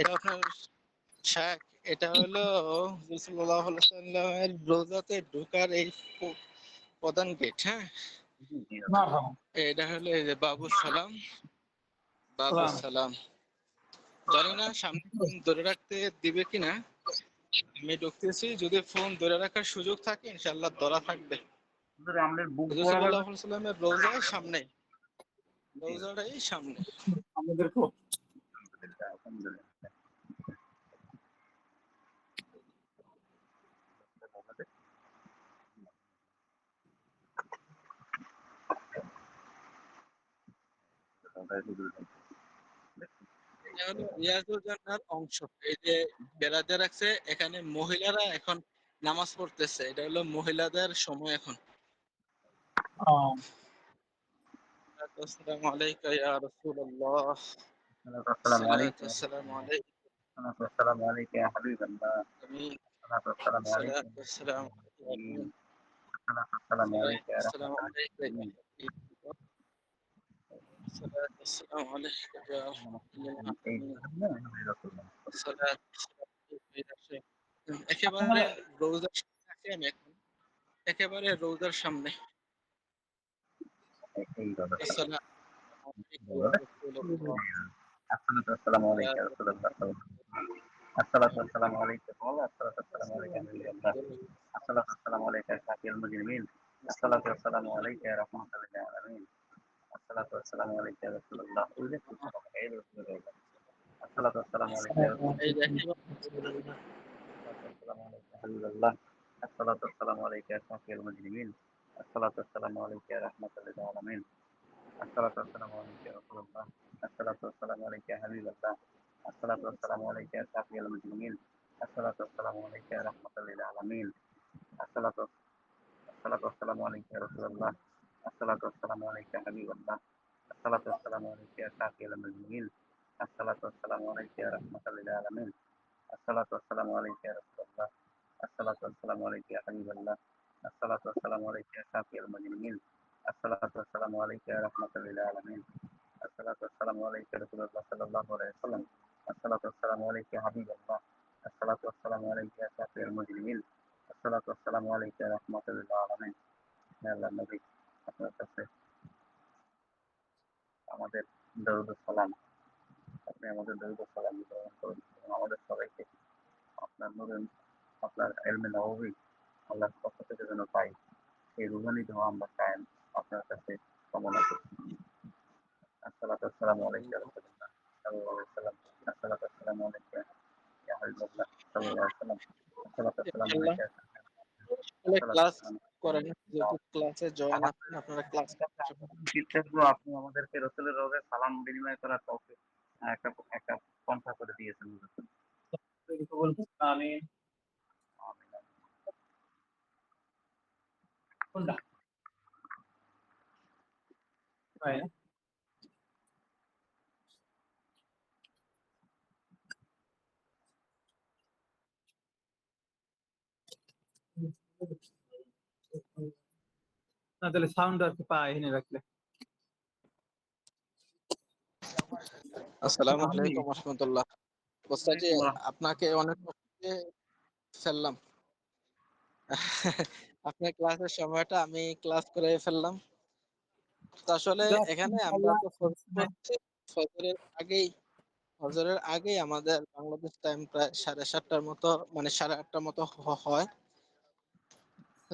এটা আপনার শাক এটা হলো আলাইহি সাল্লামের রোজাতে ঢোকার এই প্রধান গেট হ্যাঁ? এটা হলো এই যে বাবু সালাম বাবু সালাম। জানি না সামনে ফোন ধরে রাখতে দিবে কিনা আমি ঢুকতেছি যদি ফোন ধরে রাখার সুযোগ থাকে ইনশাল্লাহ ধরা থাকবে। আমাদের সাল্লামের রোজার সামনে রোজাটাই সামনে। আলহামদুলিল্লাহ এটা হলো রিয়াজুল জান্নার অংশ। এই যে বেড়াতে রাখছে এখানে মহিলারা এখন নামাজ পড়তেছে। এটা হলো মহিলাদের সময় এখন। আসসালামু আলাইকুম ইয়া রাসূলুল্লাহ। আসসালামু আলাইকুম। আসসালামু আলাইকুম। আসসালামু আলাইকুম ইয়া হাবিবাল্লাহ। আমিন। আসসালামু আলাইকুম। আসসালামু আলাইকুম আসসালামু আলাইকুম। السلام رحمة عليك السلام عليك يا رحمة الله الصلاة একেবারে রোজার সামনে আছি আমি এখন একেবারে রোজার সামনে আসসালামু আলাইকুম ওয়া রাহমাতুল্লাহ। السلام عليك يا رسول الله الصلاة والسلام عليك والله আসসালাতু আসসালামু আলাইকা রাসূলুল্লাহ আসসালাতু আসসালামু আলাইকা রাসূলুল্লাহ আসসালামু আলাইকা হাবিবুল্লাহ আসসালাতু আসসালামু আলাইকা শাফিউল মুজরিমিন আসসালাতু আসসালামু আলাইকা রাহমাতুল আলামিন আসসালাতু রাসূলুল্লাহ আসসালাতু আসসালামু আলাইকা হাবিবাল্লাহ আসসালাতু আসসালামু আলাইকা সাকিল মুমিন আসসালাতু আসসালামু আলাইকা রাহমাতাল লিল আলামিন আসসালাতু আসসালামু আলাইকা রাসূলুল্লাহ আসসালাতু আসসালামু আলাইকা হাবিবাল্লাহ আসসালাতু আসসালামু আলাইকা সাকিল মুমিন আসসালাতু আসসালামু আলাইকা রাহমাতাল লিল আলামিন আসসালাতু আসসালামু আলাইকা রাসূলুল্লাহ সাল্লাল্লাহু আলাইহি ওয়াসাল্লাম আসসালাতু আসসালামু আলাইকা হাবিবাল্লাহ আসসালাতু আসসালামু আলাইকা সাকিল মুমিন আসসালাতু আসসালামু আলাইকা রাহমাতাল লিল আপনার কাছে আমাদের দরুদ সালাম। আপনি আমাদের দরুদ সালাম গ্রহণ করুন এবং আমাদের সবাইকে আপনার নতুন আপনার এলমে নবী আল্লাহর পক্ষ থেকে যেন পাই এই রুহানি ধোঁয়া আমরা কায়েম আপনার কাছে কামনা করছি আসসালাতু আসসালামু আলাইকা সাল্লাল্লাহু আলাইহি সাল্লাম আসসালাতু আসসালামু আলাইকা ইয়া হাবিবাল্লাহ সাল্লাল্লাহু আলাইহি সাল্লাম আসসালাতু আসসালামু আলাইকা ক্লাস। করেন যেহেতু ক্লাসে জয়েন আছেন আপনারা ক্লাস শিক্ষকগুলো আপনি আমাদেরকে রসুলের রোগে সালাম বিনিময় করার কাউকে একটা একটা পন্থা করে দিয়েছেন। কবুল করুন। আমিন আমিন। কোনটা ভাই না তাহলে সাউন্ড আর কি পা এখানে রাখলে। আসসালামু আলাইকুম রহমতুল্লাহ। ওস্তাদ জি আপনাকে অনেক ফেললাম। আপনার ক্লাসের সময়টা আমি ক্লাস করে ফেললাম। আসলে এখানে আমরা তো ফজরের- ফজরের আগেই ফজরের আগেই আমাদের বাংলাদেশ টাইম প্রায় সাড়ে সাতটার মতো মানে সাড়ে আটটার মতো হয়।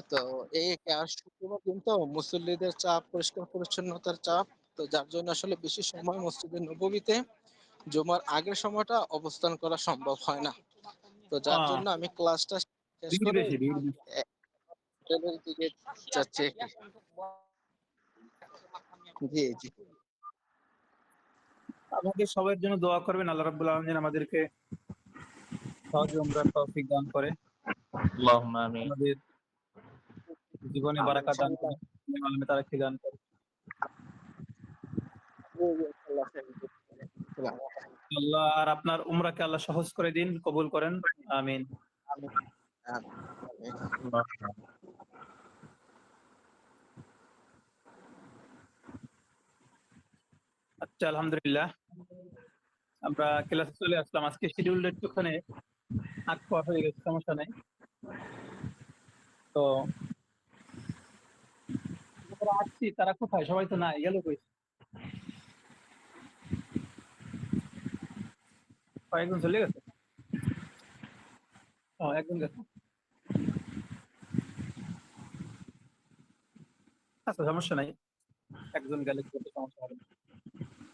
তো এই আর শুক্রবার দিন তো মুসল্লিদের চাপ পরিষ্কার পরিচ্ছন্নতার চাপ তো যার জন্য আসলে বেশি সময় মসজিদের নবমীতে জমার আগের সময়টা অবস্থান করা সম্ভব হয় না। তো যার জন্য আমি ক্লাসটা শেষ করে জি জি। আমাদের সবার জন্য দোয়া করবেন আল্লাহ রাব্বুল আলামিন আমাদেরকে সহজ আমরা তৌফিক দান করে। আল্লাহুম্মা আমিন। আমাদের জীবনে বারাকা দান করে আলমে তারাকে দান করে? আল্লাহ আর আপনার উমরাকে আল্লাহ সহজ করে দিন কবুল করেন আমিন। আচ্ছা আলহামদুলিল্লাহ। আমরা ক্লাসে চলে আসলাম। আজকে শিডিউলটা একটুখানি পর হয়ে গেছে সমস্যা নেই। তো আসছি, তারা কোথায়? সবাই তো নাই, গেল কই? কয়েকজন চলে গেছে? ও, একজন গেছে। আচ্ছা সমস্যা নাই। একজন গেলে সমস্যা হবে।